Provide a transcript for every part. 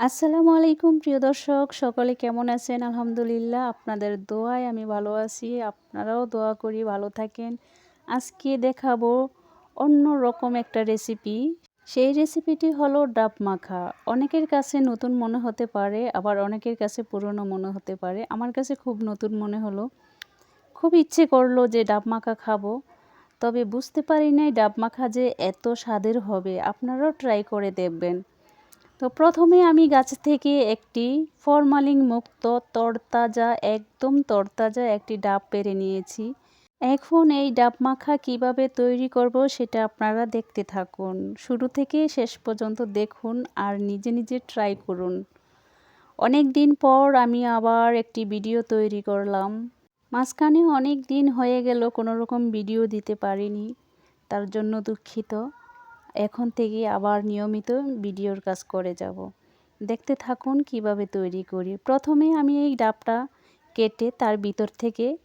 আসসালামু আলাইকুম, প্রিয় দর্শক। সকলে কেমন আছেন? আলহামদুলিল্লাহ, আপনাদের দোয়ায় আমি ভালো আছি। আপনারাও দোয়া করি, ভালো থাকেন। আজকে দেখাবো অন্য রকম একটা রেসিপি সেই রেসিপিটি হলো ডাব মাখা। অনেকের কাছে নতুন মনে হতে পারে, আবার অনেকের কাছে পুরনো মনে হতে পারে। আমার কাছে খুব নতুন মনে হলো। খুব ইচ্ছে করল যে ডাব মাখা খাব, তবে বুঝতে পারি নাই ডাব মাখা যে এত স্বাদের হবে। আপনারাও ট্রাই করে দেখবেন। তো প্রথমে আমি গাছ থেকে একটি ফরমালিং মুক্ত তরতাজা, একদম তরতাজা একটি ডাব পেরে নিয়েছি। এখন এই ডাব মাখা কীভাবে তৈরি করব সেটা আপনারা দেখতে থাকুন। শুরু থেকে শেষ পর্যন্ত দেখুন আর নিজে নিজে ট্রাই করুন। অনেক দিন পর আমি আবার একটি ভিডিও তৈরি করলাম। মাঝখানে অনেক দিন হয়ে গেল কোনো রকম ভিডিও দিতে পারিনি। তার জন্য দুঃখিত। এখন থেকে আবার নিয়মিত ভিডিওর কাজ করে যাব। দেখতে থাকুন কীভাবে তৈরি করি। প্রথমে আমি এই ডাবটা কেটে তার ভিতর থেকে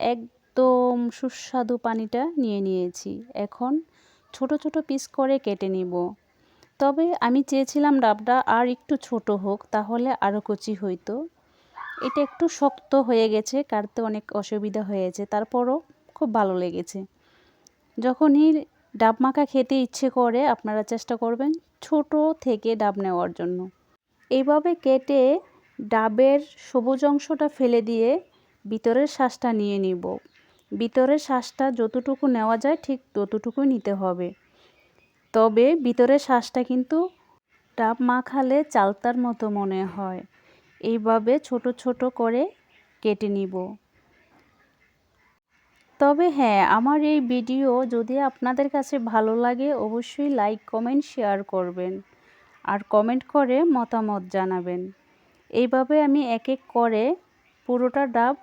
একদম সুস্বাদু পানিটা নিয়ে নিয়েছি। এখন ছোট ছোট পিস করে কেটে নিব। তবে আমি চেয়েছিলাম ডাবটা আর একটু ছোট হোক, তাহলে আরও কচি হইতো। এটা একটু শক্ত হয়ে গেছে, কাটতে অনেক অসুবিধা হয়েছে, তারপরও খুব ভালো লেগেছে। যখনই ডাব মাখা খেতে ইচ্ছে করে আপনারা চেষ্টা করবেন ছোট থেকে ডাব নেওয়ার জন্য। এইভাবে কেটে ডাবের সবুজ অংশটা ফেলে দিয়ে ভিতরের শ্বাসটা নিয়ে নিব। ভিতরের শ্বাসটা যতটুকু নেওয়া যায় ঠিক ততটুকুই নিতে হবে। তবে ভিতরের শ্বাসটা কিন্তু ডাব মাখালে চালতার মতো মনে হয়। এইভাবে ছোট ছোট করে কেটে নিব। তবে হ্যাঁ আমার এই ভিডিও যদি আপনাদের কাছে ভালো লাগে, অবশ্যই লাইক, কমেন্ট, শেয়ার করবেন। আর কমেন্ট করে মতামত জানাবেন। এইভাবে আমি এক এক করে পুরোটা ডাব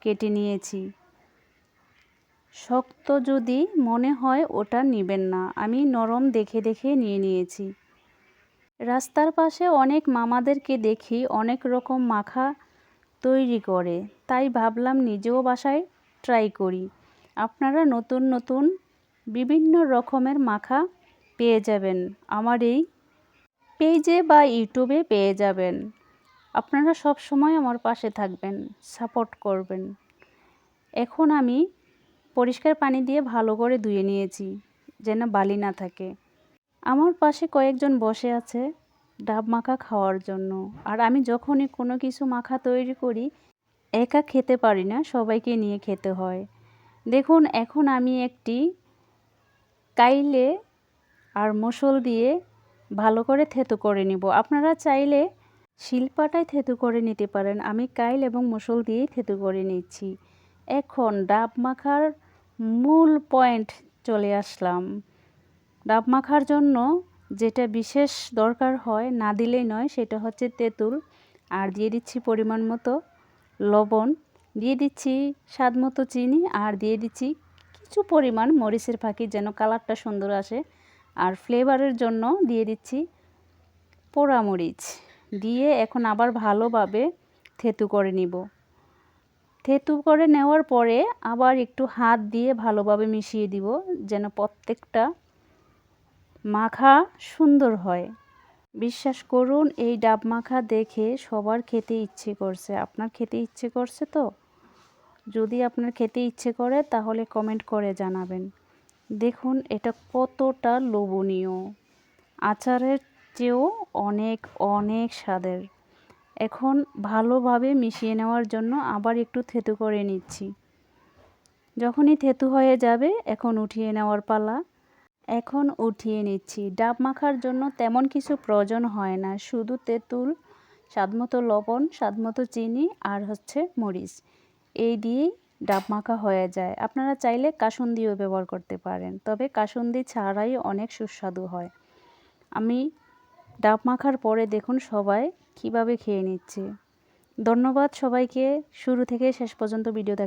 কেটে নিয়েছি। শক্ত যদি মনে হয় ওটা নেবেন না, আমি নরম দেখে দেখে নিয়ে নিয়েছি। রাস্তার পাশে অনেক মামাদেরকে দেখি অনেক রকম মাখা তৈরি করে, তাই ভাবলাম নিজেও বাসায় ট্রাই করি। আপনারা নতুন নতুন বিভিন্ন রকমের মাখা পেয়ে যাবেন। আমার এই পেজে বা ইউটিউবে পেয়ে যাবেন। আপনারা সব সময় আমার পাশে থাকবেন, সাপোর্ট করবেন। এখন আমি পরিষ্কার পানি দিয়ে ভালো করে ধুয়ে নিয়েছি, যেন বালি না থাকে। আমার পাশে কয়েকজন বসে আছে ডাব মাখা খাওয়ার জন্য। আর আমি যখনই কোনো কিছু মাখা তৈরি করি, একা খেতে পারি না, সবাইকে নিয়ে খেতে হয়। দেখুন, এখন আমি একটি কাইলে আর মশল দিয়ে ভালো করে থেতু করে নিব। আপনারা চাইলে শিল্পাটায় থেতু করে নিতে পারেন। আমি কাইল এবং মশল দিয়েই থেতু করে নিচ্ছি। এখন ডাব মাখার মূল পয়েন্ট চলে আসলাম। ডাব মাখার জন্য যেটা বিশেষ দরকার হয়, না দিলেই নয়, সেটা হচ্ছে তেঁতুল। আর দিয়ে দিচ্ছি পরিমাণ মতো লবণ। দিয়ে দিচ্ছি স্বাদ মতো চিনি আর দিয়ে দিচ্ছি কিছু পরিমাণ মরিচের ফাঁকি যেন কালারটা সুন্দর আসে। আর ফ্লেভারের জন্য দিয়ে দিচ্ছি পোড়া মরিচ। দিয়ে এখন আবার ভালোভাবে থেতু করে নিব। থেতু করে নেওয়ার পরে আবার একটু হাত দিয়ে ভালোভাবে মিশিয়ে দিব যেন প্রত্যেকটা মাখা সুন্দর হয়। বিশ্বাস করুন, এই ডাব মাখা দেখে সবার খেতে ইচ্ছে করছে। আপনার খেতে ইচ্ছে করছে তো? যদি আপনার খেতে ইচ্ছে করে, তাহলে কমেন্ট করে জানাবেন। দেখুন, এটা কতটা লোভনীয়। আচারের চেয়েও অনেক অনেক স্বাদের। এখন ভালোভাবে মিশিয়ে নেওয়ার জন্য আবার একটু থেতু করে নিচ্ছি। যখনই থেতু হয়ে যাবে, এখন উঠিয়ে নেওয়ার পালা। এখন উঠিয়ে নিচ্ছি। ডাব মাখার জন্য তেমন কিছু প্রয়োজন হয় না। শুধু তেঁতুল, স্বাদমতো লবণ, স্বাদমতো চিনি আর হচ্ছে মরিচ। এই দিয়েই ডাব মাখা হয়ে যায়। আপনারা চাইলে কাসুন্দিও ব্যবহার করতে পারেন, তবে কাসুন্দি ছাড়াই অনেক সুস্বাদু হয়। আমি ডাব মাখার পরে দেখুন সবাই কীভাবে খেয়ে নিচ্ছে। ধন্যবাদ সবাইকে। শুরু থেকে শেষ পর্যন্ত ভিডিও দেখ